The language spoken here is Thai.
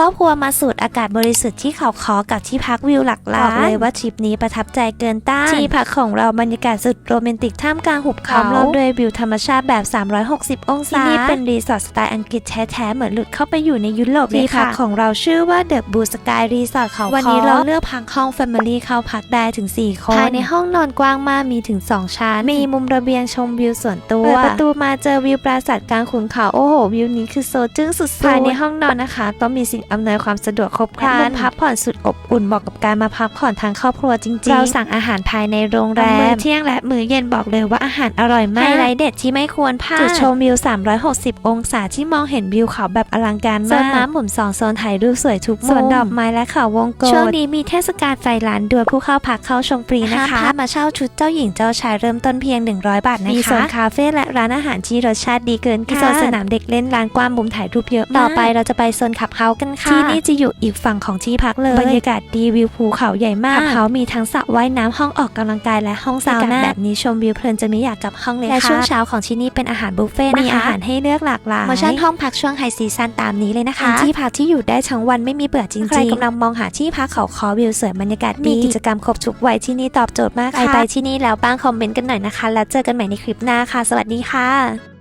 ครอบครัวมาสูดอากาศบริสุทธิ์ที่เขาคอกับที่พักวิวหลักล้านบอกเลยว่าทริปนี้ประทับใจเกินต้านที่พักของเราบรรยากาศสุดโรแมนติกท่ามกลางหุบเขาล้อมด้วยวิวธรรมชาติแบบ 360 องศาที่นี่เป็นรีสอร์ทสไตล์อังกฤษแท้ๆเหมือนหลุดเข้าไปอยู่ในยุโรปเลยค่ะที่พักของเราชื่อว่าเดอะบูสกายรีสอร์ทเขาวันนี้เราเลือกพักห้องแฟมิลี่เข้าพักได้ถึง 4 คนภายในห้องนอนกว้างมากมีถึง 2 ชั้น มีมุมระเบียงชมวิวส่วนตัวเปิดประตูมาเจอวิวปราสาทกลางขุนเขาโอ้โห วิวนี้คือโซจึ้งสุดๆภายในห้องนอนนะคะ ก็มีสิ่งอำนวยความสะดวกครบครันมุมพักผ่อนสุดอบอุ่นเหมาะกับการมาพักผ่อนทางครอบครัวจริงๆ เราสั่งอาหารภายในโรงแรมมื้อเที่ยงและมื้อเย็นบอกเลยว่าอาหารอร่อยมากไฮไลท์เด็ดที่ไม่ควรพลาดจุดชมวิว 360 องศาที่มองเห็นวิวเขาแบบอลังการมากโซนม้าหมุนสองโซนถ่ายรูปสวยทุกมุมส่วนดอกไม้และเขาวงกตช่วงนี้มีเทศกาลไฟล้านด้วยผู้เข้าพักเข้าชมฟรีนะคะมาเช่าชุดเจ้าหญิงเจ้าชายเริ่มต้นเพียง 100 บาทนะคะมีโซนคาเฟ่และร้านอาหารที่รสชาติดีเกินค่ะโซนสนามเด็กเล่นร้านกว้างมุมถ่ายรูปเยอะมาก ต่อไปเราจะไปโซนขับเฮาส์กันค่ะ ที่นี่จะอยู่อีกฝั่งของที่พักเลย บรรยากาศดีวิวภูเขาใหญ่มากขับเฮาส์มีทั้งสระว่ายน้ำห้องออกกำลังกายและห้องซาวน่าแบบนี้ชมวิวเพลินจะไม่อยากกลับห้องเลยค่ะและช่วงเช้าของที่นี่เป็นอาหารบุฟเฟ่ต์นะคะมีอาหารให้เลือกหลากหลายโปรโมชั่นห้องพักช่วงไฮซีซันตามนี้เลยนะคะ ที่พักที่อยู่ได้ทั้งวันไม่มีเบื่อจริงๆใครกำลังมองหาที่พักเขาคอวิวสวยบรรยากาศดีมีกิจกรรมครบทุกวัยที่นี่ตอบโจทย์มากค่ะใครไปที่นี่แล้วบ้างคอมเมนต์กันหน่อยนะคะ แล้วเจอกันใหม่ในคลิปหน้าค่ะ สวัสดีค่ะ